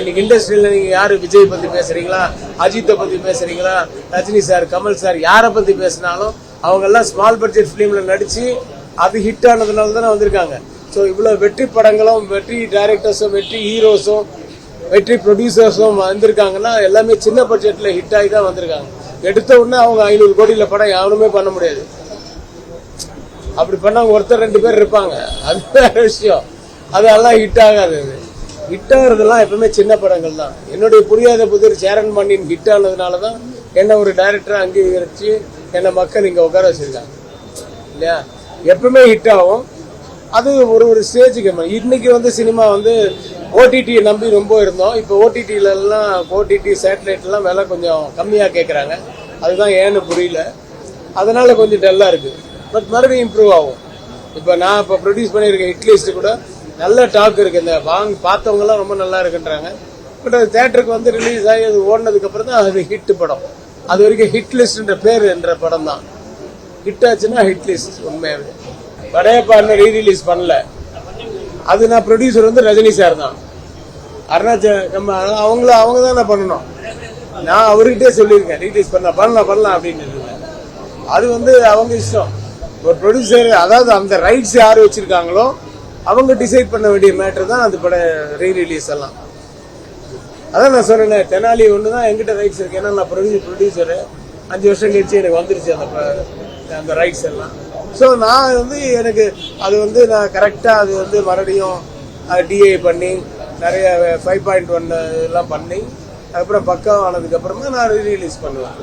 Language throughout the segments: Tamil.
இன்னைக்கு இண்டஸ்ட்ரியில நீங்க யார்? விஜய் பத்தி பேசுறீங்களா? அஜித்தை பற்றி பேசுறீங்களா? ரஜினி சார் கமல் சார் யாரை பற்றி பேசினாலும் அவங்கெல்லாம் ஸ்மால் பட்ஜெட் ஃபிலிமில் நடிச்சு அது ஹிட் ஆனதுனால தானே வந்திருக்காங்க. ஸோ இவ்வளவு வெற்றி படங்களும் வெற்றி டைரக்டர்ஸும் வெற்றி ஹீரோஸும் வெற்றி ப்ரொடியூசர்ஸும் வந்திருக்காங்கன்னா எல்லாமே சின்ன பட்ஜெட்ல ஹிட் ஆகி தான் வந்திருக்காங்க. எடுத்த உடனே அவங்க ஐநூறு கோடியில படம் யாருமே பண்ண முடியாது. அப்படி பண்ணவங்க ஒருத்தர் ரெண்டு பேர் இருப்பாங்க. அது வேற விஷயம். அதெல்லாம் ஹிட் ஆகாது ஹிட்டாகிறதுலாம் எப்பவுமே சின்ன படங்கள் தான் என்னுடைய புரியாத புதிர் சேரன் மண்ணின் ஹிட் ஆனதுனால தான் என்னை ஒரு டைரக்டர் அங்கீகரித்து என்னை மக்கள் இங்கே உட்கார வச்சிருக்காங்க. இல்லையா? எப்பவுமே ஹிட் ஆகும். அது ஒரு ஒரு ஸ்டேஜுக்கு இன்னைக்கு வந்து சினிமா வந்து ஓடிடியை நம்பி ரொம்ப இருந்தோம். இப்போ ஓடிடியிலலாம் ஓடிடி சேட்டலைட்லாம் விலை கொஞ்சம் கம்மியாக கேட்குறாங்க அதுதான் ஏன்னு புரியல. அதனால் கொஞ்சம் டல்லாக இருக்குது பட் மறுபடியும் இம்ப்ரூவ் ஆகும். இப்போ நான் இப்போ ப்ரொடியூஸ் பண்ணியிருக்கேன் ஹிட் கூட நல்ல டாக் இருக்கு. இந்த வாங்க பார்த்தவங்க எல்லாம் ரொம்ப நல்லா இருக்குன்றாங்க. பட் அது தேட்டருக்கு வந்து ரிலீஸ் ஆகி அது ஓடினதுக்கு அப்புறம் தான் அது ஹிட் படம். அது வரைக்கும் ஹிட் லிஸ்ட்ன்ற பேர் என்ற படம் தான். ஹிட் ஆச்சுன்னா ஹிட் லிஸ்ட் உண்மையாவே. படையப்பா இன்னும் ரீ ரிலீஸ் பண்ணல. அது நான் ப்ரொடியூசர் வந்து ரஜினி சார் தான். அருணாச்சல் நம்ம அவங்கள அவங்க தான் நான் பண்ணணும். நான் அவர்கிட்டே சொல்லியிருக்கேன். ரீலீஸ் பண்ண பண்ணலாம் பண்ணலாம் அப்படின்னு அது வந்து அவங்க இஷ்டம். ஒரு ப்ரொடியூசர் அதாவது அந்த ரைட்ஸ் யார் வச்சுருக்காங்களோ அவங்க டிசைட் பண்ண வேண்டிய மேட்டர் தான் அது பட ரீ ரிலீஸ் எல்லாம். அதான் நான் சொன்னேன் தெனாலி ஒன்று தான் எங்கிட்ட ரைட்ஸ் இருக்கு. ஏன்னா நான் ப்ரொடியூ ப்ரொடியூசரு அஞ்சு வருஷம் கழிச்சு எனக்கு வந்துருச்சு அந்த ப- அந்த ரைட்ஸ் எல்லாம். ஸோ நான் வந்து எனக்கு அது வந்து நான் கரெக்டாக அது வந்து மறுபடியும் டிஏ பண்ணி நிறைய ஃபைவ் பாயிண்ட் ஒன் இதெல்லாம் பண்ணி அதுக்கப்புறம் பக்கம் ஆனதுக்கு நான் ரிலீஸ் பண்ணுவேன்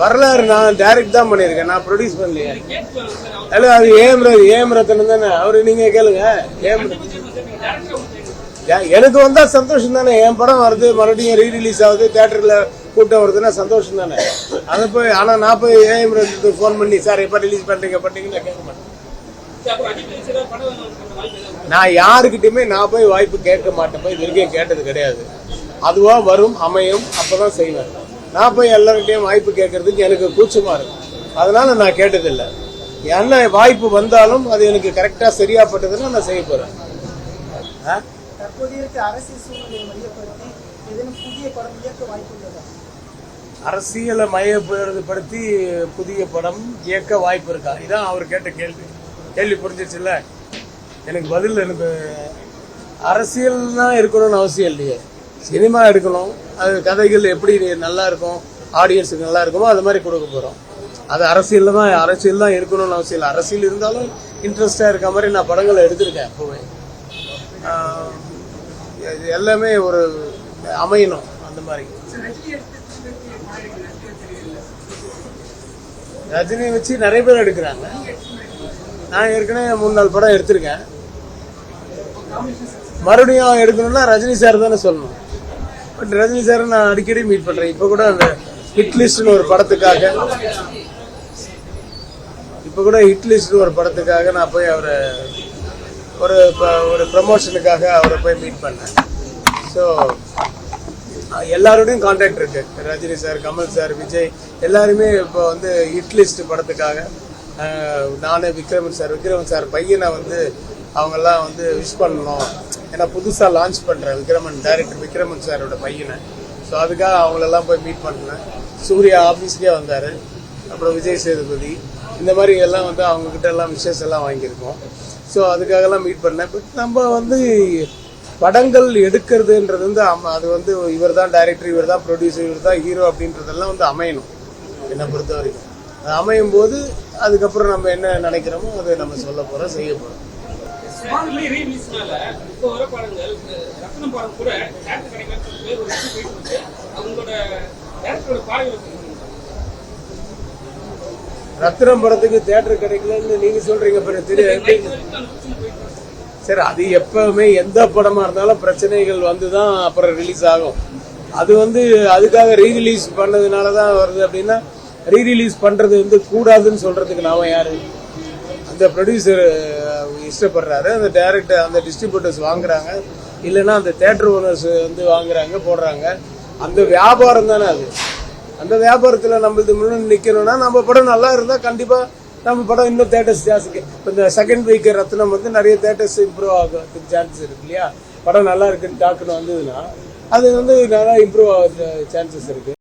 வரலாறு நான் டைரக்ட் தான் பண்ணியிருக்கேன். நான் ப்ரொடியூஸ் பண்ணலையே. அல்ல அது ஏம் ரத் ஏம் தானே? அவரு நீங்க கேளுங்க. ஏம் ஏன், எனக்கு வந்தா சந்தோஷம் தானே. என் படம் வருது மறுபடியும் ரீ ரிலீஸ் ஆகுது தேட்டர்ல கூட்டம் வருதுன்னா சந்தோஷம் தானே. அதை போய் ஆனா நான் போய் ஏஎம் ரத்துக்கு ஃபோன் பண்ணி சார் எப்ப ரிலீஸ் பண்றீங்க? பண்றீங்கன்னு கேட்க மாட்டேன். நான் யாருக்கிட்டயுமே நான் போய் வாய்ப்பு கேட்க மாட்டேன். போய் இது வரைக்கும் கேட்டது கிடையாது. அதுவா வரும் அமையும் அப்பதான் செய்வேன். நான் போய் எல்லார்கிட்டயும் வாய்ப்பு கேட்கறதுக்கு எனக்கு கூச்சமா இருக்கும் அதனால நான் கேட்டதில்லை. என்ன வாய்ப்பு வந்தாலும் அது எனக்கு கரெக்டா சரியா பட்டதுன்னா நான் செய்ய இருக்க அரசியல் மையப்படுத்தி புதிய படம் இயக்க வாய்ப்பு உள்ளதா? அரசியலை மையப்படுத்தி புதிய படம் இயக்க வாய்ப்பு இருக்கா? இதான் அவர் கேட்ட கேள்வி. கேள்வி புரிஞ்சிச்சுல்ல? எனக்கு பதில் எனக்கு அரசியல் தான் இருக்கணும்னு அவசியம் இல்லையே. சினிமா எடுக்கணும். அது கதைகள் எப்படி நல்லா இருக்கும் ஆடியன்ஸுக்கு நல்லா இருக்குமோ அது மாதிரி கொடுக்க போகிறோம் அது அரசியலில் தான் அரசியல் தான் இருக்கணும்னு அவசியம் இல்லை. அரசியல் இருந்தாலும் இன்ட்ரெஸ்டாக இருக்க மாதிரி நான் படங்களை எடுத்திருக்கேன் எப்பவுமே. இது எல்லாமே ஒரு அமையணும் அந்த மாதிரி. ரஜினி வச்சு நிறைய பேர் எடுக்கிறாங்க. நான் ஏற்கனவே மூணு நாலு படம் எடுத்திருக்கேன். மறுபடியும் எடுக்கணும்னா ரஜினி சார் தானே சொல்லணும். ரஜினி சாரை நான் அடிக்கடி மீட் பண்றேன். இப்போ கூட அந்த ஹிட் லிஸ்ட்னு ஒரு படத்துக்காக இப்போ கூட ஹிட் லிஸ்ட் ஒரு படத்துக்காக நான் போய் அவரை ஒரு ப- ஒரு ப்ரமோஷனுக்காக அவரை போய் மீட் பண்ணேன். ஸோ எல்லாரோடையும் கான்டாக்ட் இருக்கு. ரஜினி சார் கமல் சார் விஜய் எல்லாருமே இப்போ வந்து ஹிட் லிஸ்ட் படத்துக்காக நானே விக்ரமன் சார் விக்ரமன் சார் பையனை வந்து அவங்கெல்லாம் வந்து விஷ் பண்ணணும். ஏன்னா புதுசாக லான்ச் பண்ணுறேன் விக்ரமன் டைரக்டர் விக்ரமன் சாரோட பையனை. ஸோ அதுக்காக அவங்களெல்லாம் போய் மீட் பண்ணேன். சூர்யா ஆஃபீஸ்க்கே வந்தார். அப்புறம் விஜய் சேதுபதி. இந்த மாதிரி எல்லாம் வந்து அவங்கக்கிட்ட எல்லாம் விஷஸ் எல்லாம் வாங்கியிருக்கோம். ஸோ அதுக்காகலாம் மீட் பண்ணேன். பட் நம்ம வந்து படங்கள் எடுக்கிறதுன்றது வந்து அது வந்து இவர் தான் டைரக்டர் இவர் தான் ப்ரொடியூசர் இவர் தான் ஹீரோ அப்படின்றதெல்லாம் வந்து அமையணும். என்னை பொறுத்த வரைக்கும் அது அமையும் போது அதுக்கப்புறம் நம்ம என்ன நினைக்கிறோமோ அதை நம்ம சொல்ல போகிறோம் செய்ய போகிறோம் இப்போ வர படங்கள் ரத்னம் படம் கூட டேரக்டர் கிடைக்கலன்னு பேர் ஒரு issue போயிட்டு இருக்கு அவங்களோட டேரக்டரோட பார்வையில் சொல்லுங்க. ரத்னம் படத்துக்கு தேட்டர் கிடைக்கலன்னு நீங்க சொல்றீங்க பிறகு. சரி அது எப்பவுமே எந்த படமா இருந்தாலும் பிரச்சனைகள் வந்து தான் அப்புறம் ரிலீஸ் ஆகும் அது வந்து அதுக்காக ரீ ரிலீஸ் பண்ணதுனால தான் வருது அப்படின்னா ரீ ரிலீஸ் பண்றது வந்து கூடாதுன்னு சொல்றதுக்கு நாம யாரு அந்த ப்ரொடியூசர் இஷ்டப்படுறாரு. அந்த டேரக்டர் அந்த டிஸ்ட்ரிபியூட்டர்ஸ் வாங்குறாங்க. இல்லைன்னா அந்த தேட்டர் ஓனர்ஸ் வந்து வாங்குறாங்க போடுறாங்க. அந்த வியாபாரம் தானே அது. அந்த வியாபாரத்தில் நம்மளது முன்னாடி நிற்கணும்னா நம்ம படம் நல்லா இருந்தால் கண்டிப்பாக நம்ம படம் இன்னும் தேட்டர்ஸ் ஜாஸ்தி இப்போ இந்த செகண்ட் வீக் ரத்னம் வந்து நிறைய தேட்டர்ஸ் இம்ப்ரூவ் ஆகிறதுக்கு சான்சஸ் இருக்கு இல்லையா? படம் நல்லா இருக்குன்னு டாக்குன்னு வந்ததுன்னா அது வந்து நல்லா இம்ப்ரூவ் ஆகிற சான்சஸ் இருக்குது